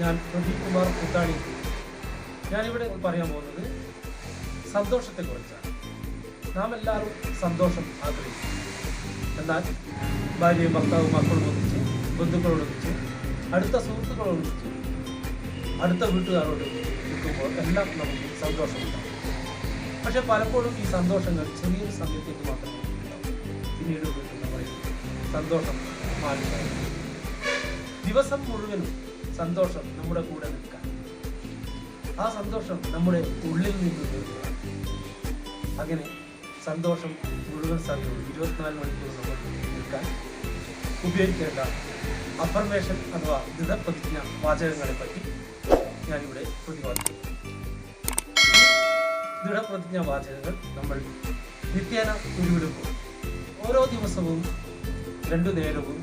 ഞാൻ പ്രദീപ് കുമാർ കുത്താണി ഞാനിവിടെ പറയാൻ പോകുന്നത് സന്തോഷത്തെ കുറിച്ചാണ് നാം എല്ലാവരും സന്തോഷം ആഗ്രഹിക്കും എന്നാൽ ഭാര്യയും ഭർത്താവും മക്കളും ഒന്നിച്ച് ബന്ധുക്കളോടൊന്നിച്ച് അടുത്ത സുഹൃത്തുക്കളോടൊന്നിച്ച് അടുത്ത വീട്ടുകാരോട് നിൽക്കുമ്പോൾ എല്ലാം നമുക്ക് സന്തോഷമുണ്ടാകും പക്ഷെ പലപ്പോഴും ഈ സന്തോഷങ്ങൾ ചെറിയൊരു സമയത്തേക്ക് മാത്രമേ പിന്നീട് വീട്ടിൽ നമ്മൾ സന്തോഷം മാറി. ദിവസം മുഴുവനും സന്തോഷം നമ്മുടെ കൂടെ നിൽക്കാൻ. ആ സന്തോഷം നമ്മുടെ ഉള്ളിൽ നിന്ന് അങ്ങനെ സന്തോഷം മുഴുവൻ സമയവും ഇരുപത്തിനാല് മണിക്കൂർ നമുക്ക് നിൽക്കാൻ ഉപയോഗിക്കേണ്ട അഫർമേഷൻ അഥവാ ദൃഢപ്രതിജ്ഞ വാചകങ്ങളെ പറ്റി ഞാനിവിടെ പ്രതിപാദിക്കും ദൃഢപ്രതിജ്ഞ വാചകങ്ങൾ നമ്മൾ നിത്യേന ഉരുവിടുമ്പോൾ ഓരോ ദിവസവും രണ്ടു നേരവും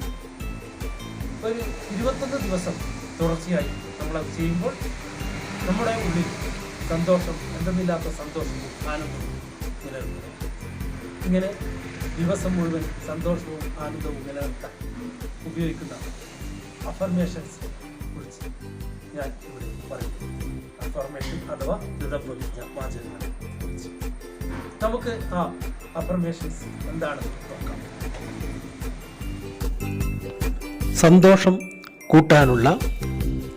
ഒരു ഇരുപത്തൊന്ന് ദിവസം തുടർച്ചയായി നമ്മളത് ചെയ്യുമ്പോൾ നമ്മുടെ ഉള്ളിൽ സന്തോഷം എന്തെന്നില്ലാത്ത സന്തോഷം ആനന്ദവും നിലനിർത്തുക ഇങ്ങനെ ദിവസം മുഴുവൻ സന്തോഷവും ആനന്ദവും നിലനിർത്താൻ ഉപയോഗിക്കുന്ന അഫർമേഷൻസ് കുറിച്ച് ഞാൻ ഇവിടെ പറയുന്നു. അഫർമേഷൻ അഥവാ ദൃഢപ്രതിജ്ഞ വാചകങ്ങളെ കുറിച്ച്. നമുക്ക് ആ അഫർമേഷൻസ് എന്താണെന്ന് നോക്കാം. സന്തോഷം കൂട്ടാനുള്ള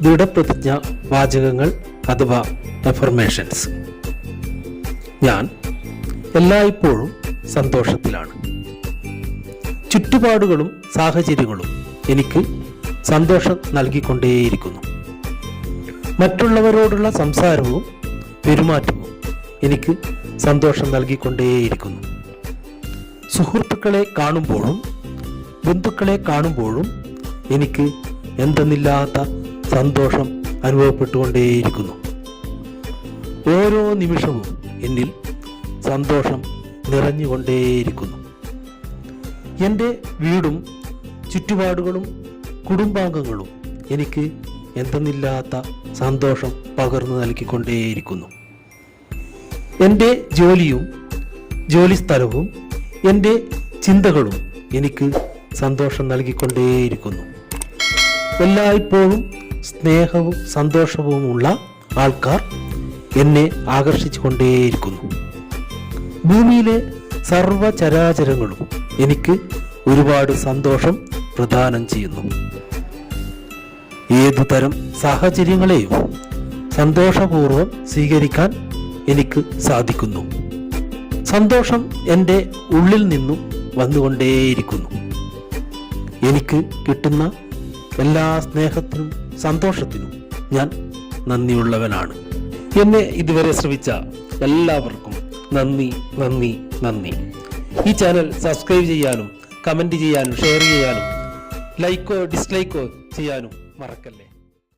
ദൃഢപ്രതിജ്ഞ വാചകങ്ങൾ അഥവാ എഫർമേഷൻസ് ഞാൻ എല്ലായ്പ്പോഴും സന്തോഷത്തിലാണ്. ചുറ്റുപാടുകളും സാഹചര്യങ്ങളും എനിക്ക് സന്തോഷം നൽകിക്കൊണ്ടേയിരിക്കുന്നു. മറ്റുള്ളവരോടുള്ള സംസാരവും പെരുമാറ്റവും എനിക്ക് സന്തോഷം നൽകിക്കൊണ്ടേയിരിക്കുന്നു. സുഹൃത്തുക്കളെ കാണുമ്പോഴും ബന്ധുക്കളെ കാണുമ്പോഴും എനിക്ക് എന്തെന്നില്ലാത്ത സന്തോഷം അനുഭവപ്പെട്ടുകൊണ്ടേയിരിക്കുന്നു. ഓരോ നിമിഷവും എന്നിൽ സന്തോഷം നിറഞ്ഞുകൊണ്ടേയിരിക്കുന്നു. എന്റെ വീടും ചുറ്റുപാടുകളും കുടുംബാംഗങ്ങളും എനിക്ക് എന്തെന്നില്ലാത്ത സന്തോഷം പകർന്നു നൽകിക്കൊണ്ടേയിരിക്കുന്നു. എന്റെ ജോലിയും ജോലിസ്ഥലവും എന്റെ ചിന്തകളും എനിക്ക് സന്തോഷം നൽകിക്കൊണ്ടേയിരിക്കുന്നു. എല്ലായ്പ്പോഴും സ്നേഹവും സന്തോഷവുമുള്ള ആൾക്കാർ എന്നെ ആകർഷിച്ചു കൊണ്ടേയിരിക്കുന്നു ഭൂമിയിലെ സർവചരാചരങ്ങളും എനിക്ക് ഒരുപാട് സന്തോഷം പ്രദാനം ചെയ്യുന്നു. ഏതു തരം സാഹചര്യങ്ങളെയും സന്തോഷപൂർവം സ്വീകരിക്കാൻ എനിക്ക് സാധിക്കുന്നു. സന്തോഷം എന്റെ ഉള്ളിൽ നിന്നും വന്നുകൊണ്ടേയിരിക്കുന്നു. എനിക്ക് കിട്ടുന്ന എല്ലാ സ്നേഹത്തിനും സന്തോഷത്തിനും ഞാൻ നന്ദിയുള്ളവനാണ്. എന്നെ ഇതുവരെ ശ്രമിച്ച എല്ലാവർക്കും നന്ദി നന്ദി നന്ദി. ഈ ചാനൽ സബ്സ്ക്രൈബ് ചെയ്യാനും കമന്റ് ചെയ്യാനും ഷെയർ ചെയ്യാനും ലൈക്കോ ഡിസ്ലൈക്കോ ചെയ്യാനും മറക്കല്ലേ?